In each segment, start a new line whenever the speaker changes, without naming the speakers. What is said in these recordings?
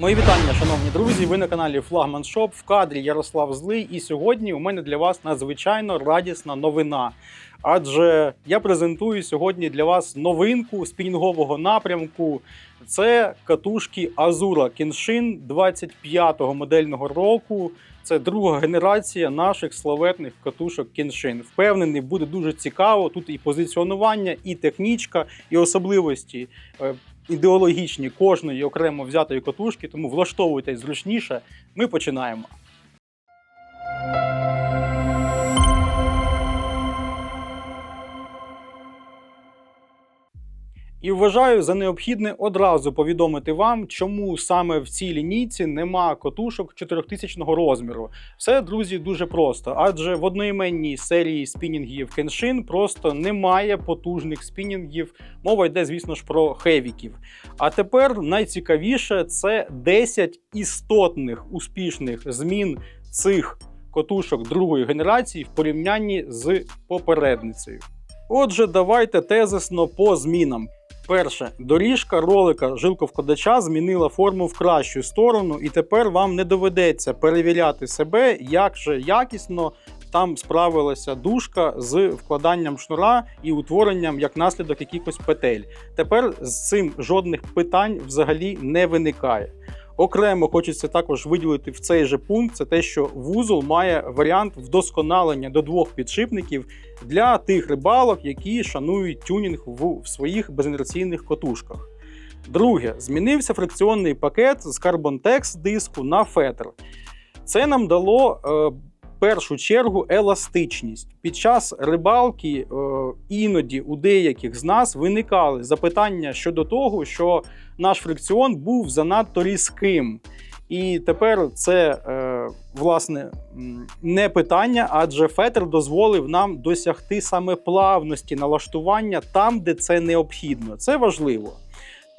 Мої вітання, шановні друзі. Ви на каналі Флагман Шоп в кадрі Ярослав Злий. І сьогодні у мене для вас надзвичайно радісна новина. Адже я презентую сьогодні для вас новинку спінінгового напрямку. Це катушки Azura Kenshin 25-го модельного року. Це друга генерація наших славетних катушок Kenshin. Впевнений, буде дуже цікаво. Тут і позиціонування, і технічка, і особливості е, ідеологічні кожної окремо взятої катушки, тому влаштовуйтесь зручніше. Ми починаємо. І вважаю за необхідне одразу повідомити вам, чому саме в цій лінійці нема котушок 4000 розміру. Все, друзі, дуже просто, адже в одноіменній серії спінінгів Kenshin просто немає потужних спінінгів. Мова йде, звісно ж, про хевіків. А тепер найцікавіше це 10 істотних успішних змін цих котушок другої генерації в порівнянні з попередницею. Отже, давайте тезисно по змінам. Перше, доріжка ролика жилковкодача змінила форму в кращу сторону, і тепер вам не доведеться перевіряти себе, як же якісно там справилася дужка з вкладанням шнура і утворенням як наслідок якихось петель. Тепер з цим жодних питань взагалі не виникає. Окремо хочеться також виділити в цей же пункт це те, що вузол має варіант вдосконалення до двох підшипників для тих рибалок, які шанують тюнінг в, своїх безінерційних котушках. Друге, змінився фрикціонний пакет з Carbontex диску на фетр. Це нам дало е, першу чергу еластичність. Під час рибалки е, іноді у деяких з нас виникали запитання щодо того, що наш фрикціон був занадто різким. І тепер це е, власне не питання, адже фетр дозволив нам досягти саме плавності налаштування там, де це необхідно. Це важливо.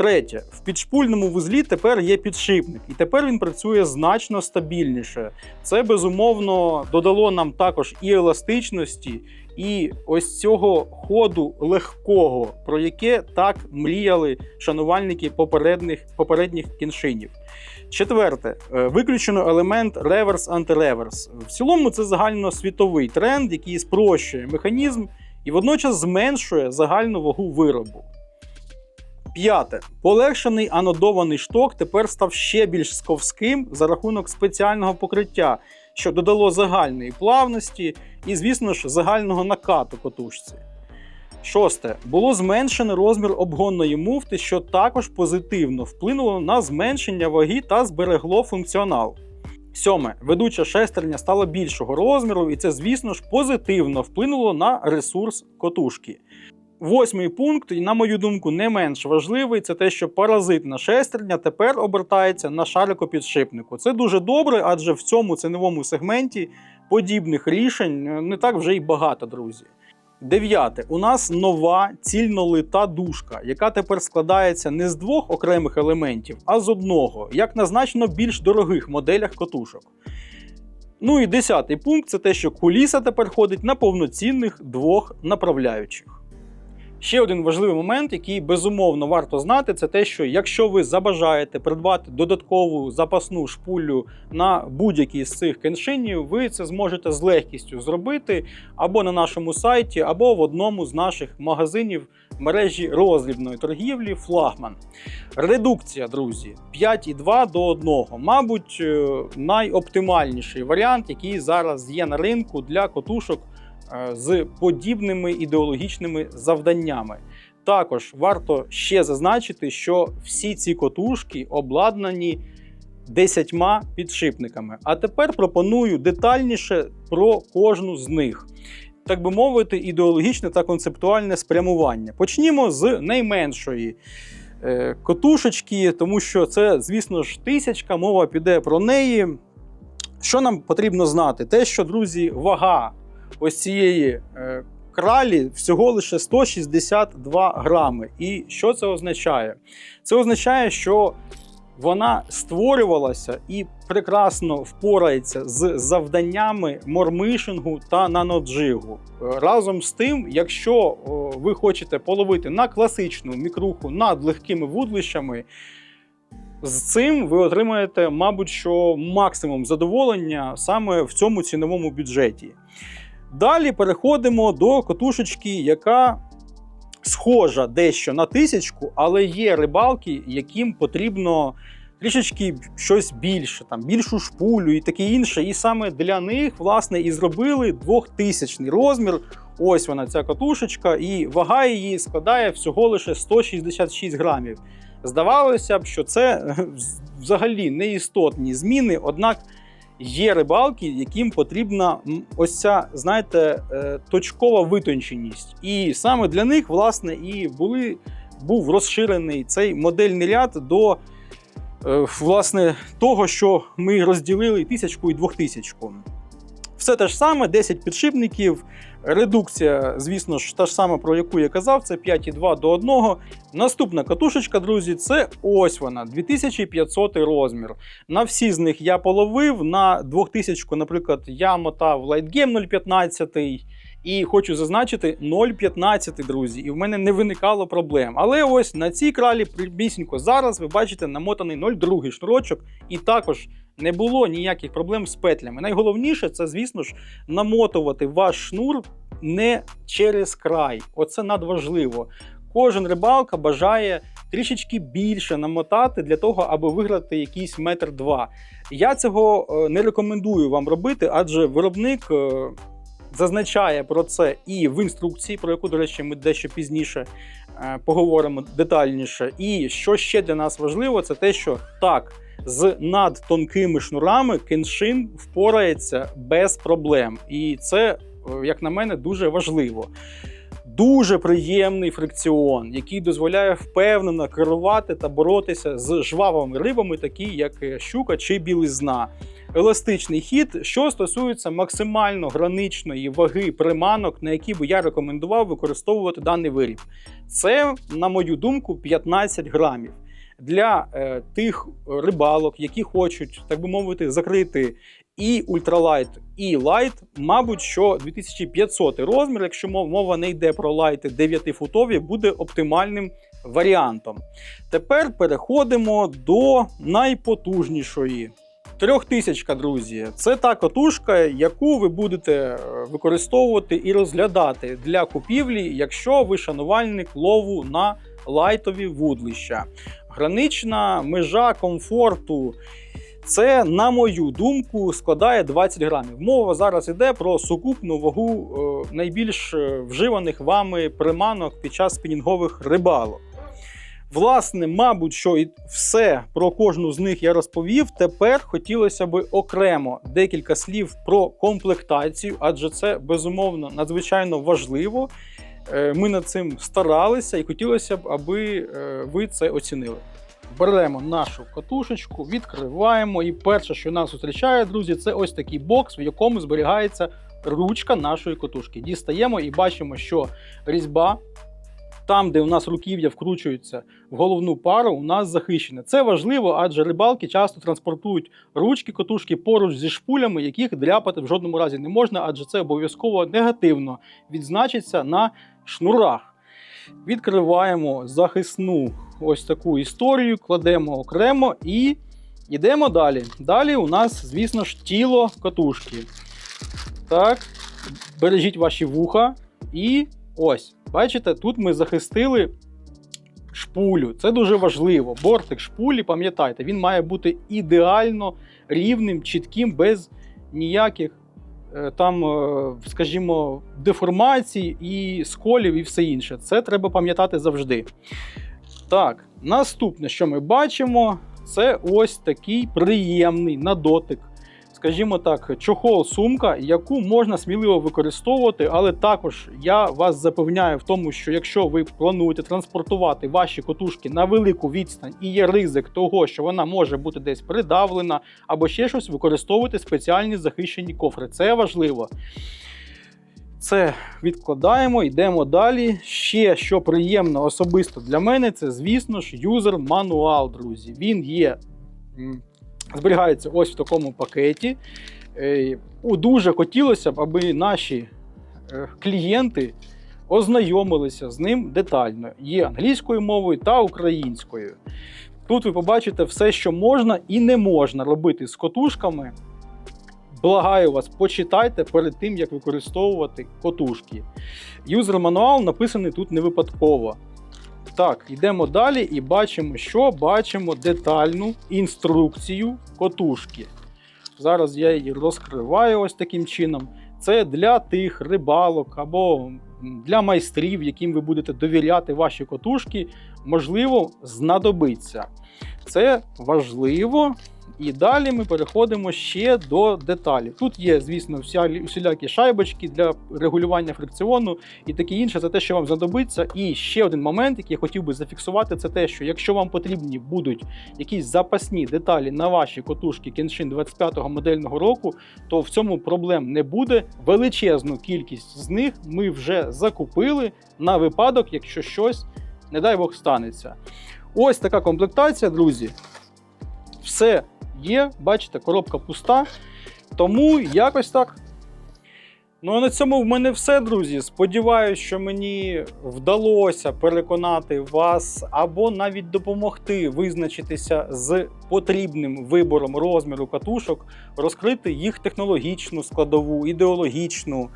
Третє, в підшпульному вузлі тепер є підшипник, і тепер він працює значно стабільніше. Це безумовно додало нам також і еластичності, і ось цього ходу легкого, про яке так мріяли шанувальники попередніх, попередніх кіншинів. Четверте, е, виключено елемент реверс-антиреверс. В цілому це загальносвітовий тренд, який спрощує механізм і водночас зменшує загальну вагу виробу. П'яте. Полегшений анодований шток тепер став ще більш сковським за рахунок спеціального покриття, що додало загальної плавності і, звісно ж, загального накату котушці. Шосте. Було зменшено розмір обгонної муфти, що також позитивно вплинуло на зменшення ваги та зберегло функціонал. Сьоме. Ведуча шестерня стала більшого розміру, і це, звісно ж, позитивно вплинуло на ресурс котушки. Восьмий пункт, і на мою думку, не менш важливий, це те, що паразитна шестерня тепер обертається на шарикопідшипнику. Це дуже добре, адже в цьому ціновому сегменті подібних рішень е, не так вже й багато, друзі. Дев'яте. У нас нова цільнолита дужка, яка тепер складається не з двох окремих елементів, а з одного, як на значно більш дорогих моделях котушок. Ну і десятий пункт це те, що куліса тепер ходить на повноцінних двох направляючих. Ще один важливий момент, який безумовно варто знати, це те, що якщо ви забажаєте придбати додаткову запасну шпулю на будь-який з цих кеншинів, ви це зможете з легкістю зробити або на нашому сайті, або в одному з наших магазинів мережі роздрібної торгівлі Флагман. Редукція, друзі, 5,2 до 1. Мабуть, е, найоптимальніший варіант, який зараз є на ринку для котушок з подібними ідеологічними завданнями. Також варто ще зазначити, що всі ці котушки обладнані 10 підшипниками. А тепер пропоную детальніше про кожну з них. Так би мовити, ідеологічне та концептуальне спрямування. Почнімо з найменшої е, котушечки, тому що це, звісно ж, тисячка, мова піде про неї. Що нам потрібно знати? Те, що, друзі, вага ось цієї е, кралі всього лише 162 грами. І що це означає? Це означає, що вона створювалася і прекрасно впорається з завданнями мормишингу та наноджигу. Разом з тим, якщо ви хочете половити на класичну мікруху над легкими вудлищами, З цим ви отримаєте, мабуть, що максимум задоволення саме в цьому ціновому бюджеті. Далі переходимо до катушечки, яка схожа дещо на тисячку, але є рибалки, яким потрібно трішечки щось більше, там більшу шпулю і таке інше. І саме для них, власне, і зробили 2000 розмір. Ось вона, ця катушечка, і вага її складає всього лише 166 грамів. Здавалося б, що це е, взагалі неістотні зміни, однак є рибалки, яким потрібна ось ця, знаєте, е, точкова витонченість. І саме для них, власне, і були, був розширений цей модельний ряд до е, власне, того, що ми розділили тисячку і двохтисячку. Все те ж саме, 10 підшипників. Редукція, звісно ж, та ж сама, про яку я казав, це 5,2 до 1. Наступна катушечка, друзі, це ось вона, 2500 розмір. На всі з них я половив. На 2000, наприклад, я мотав Light Game 0,15. І хочу зазначити 0,15, друзі, і в мене не виникало проблем. Але ось на цій кралі прибісінько зараз ви бачите намотаний 0,2 шнурочок, і також не було ніяких проблем з петлями. Найголовніше це, звісно ж, намотувати ваш шнур не через край. Оце надважливо. Кожен рибалка бажає трішечки більше намотати для того, аби виграти якийсь метр два. Я цього е, не рекомендую вам робити, адже виробник е, зазначає про це і в інструкції, про яку, до речі, ми дещо пізніше е, поговоримо детальніше. І що ще для нас важливо, це те, що так. З надтонкими шнурами кеншин впорається без проблем. І це, е, як на мене, дуже важливо. Дуже приємний фрикціон, який дозволяє впевнено керувати та боротися з жвавими рибами, такі як е, щука чи білизна. Еластичний хід, що стосується максимально граничної ваги приманок, на які би я рекомендував використовувати даний виріб. Це, на мою думку, 15 грамів. Для е, тих рибалок, які хочуть, так би мовити, закрити і ультралайт, і лайт, мабуть, що 2500 розмір, якщо мов- мова не йде про лайти 9-футові, буде оптимальним варіантом. Тепер переходимо до найпотужнішої. Трьохтисячка, друзі, це та катушка, яку ви будете е, використовувати і розглядати для купівлі, якщо ви шанувальник лову на лайтові вудлища. Гранична межа комфорту. Це, на мою думку, складає 20 грамів. Мова зараз йде про сукупну вагу е, найбільш е, вживаних вами приманок під час спінінгових рибалок. Власне, мабуть, що і все про кожну з них я розповів. Тепер хотілося би окремо декілька слів про комплектацію, адже це безумовно надзвичайно важливо. Е, Ми над цим старалися і хотілося б, аби е, ви це оцінили. Беремо нашу катушечку, відкриваємо, і перше, що нас зустрічає, друзі, це ось такий бокс, в якому зберігається ручка нашої катушки. Дістаємо і бачимо, що різьба. Там, де у нас руків'я вкручуються в головну пару, у нас захищене. Це важливо, адже рибалки часто транспортують ручки катушки поруч зі шпулями, яких дряпати в жодному разі не можна, адже це обов'язково негативно відзначиться на шнурах. Відкриваємо захисну ось таку історію, кладемо окремо і йдемо далі. Далі у нас, звісно ж, тіло катушки. Так, бережіть ваші вуха. І ось, бачите, тут ми захистили шпулю. Це дуже важливо. Бортик шпулі, пам'ятайте, він має бути ідеально рівним, чітким, без ніяких е, там, е, скажімо, деформацій і сколів і все інше. Це треба пам'ятати завжди. Так, наступне, що ми бачимо, це ось такий приємний на дотик. Скажімо так, чохол-сумка, яку можна сміливо використовувати, але також я вас запевняю в тому, що якщо ви плануєте транспортувати ваші котушки на велику відстань і є ризик того, що вона може бути десь придавлена або ще щось, використовуйте спеціальні захищені кофри. Це важливо. Це відкладаємо, йдемо далі. Ще що приємно особисто для мене, це, звісно ж, юзер мануал, друзі. Він є, зберігається ось в такому пакеті. Е, Дуже хотілося б, аби наші е, клієнти ознайомилися з ним детально. Є англійською мовою та українською. Тут ви побачите все, що можна і не можна робити з котушками. Благаю вас, почитайте перед тим, як використовувати котушки. Юзер мануал написаний тут не випадково. Так, йдемо далі і бачимо, що бачимо детальну інструкцію котушки. Зараз я її розкриваю ось таким чином. Це для тих рибалок або для майстрів, яким ви будете довіряти ваші котушки, можливо, знадобиться. Це важливо. І далі ми переходимо ще до деталей. Тут є, звісно, вся, всілякі шайбочки для регулювання фрикціону і таке інше. Це те, що вам знадобиться. І ще один момент, який я хотів би зафіксувати, це те, що якщо вам потрібні будуть якісь запасні деталі на ваші котушки Kenshin 25-го модельного року, то в цьому проблем не буде. Величезну кількість з них ми вже закупили на випадок, якщо щось, не дай Бог, станеться. Ось така комплектація, друзі. Все є, бачите, коробка пуста. Тому якось так. Ну а на цьому в мене все, друзі. Сподіваюсь, що мені вдалося переконати вас або навіть допомогти визначитися з потрібним вибором розміру катушок, розкрити їх технологічну складову, ідеологічну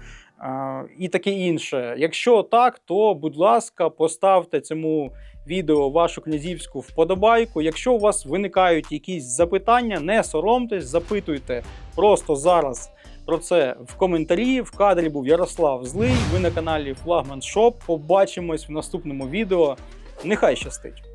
і таке інше. Якщо так, то будь ласка, поставте цьому відео вашу князівську вподобайку. Якщо у вас виникають якісь запитання, не соромтесь, запитуйте просто зараз про це в коментарі. В кадрі був Ярослав Злий. Ви на каналі Флагман Шоп. Побачимось в наступному відео. Нехай щастить!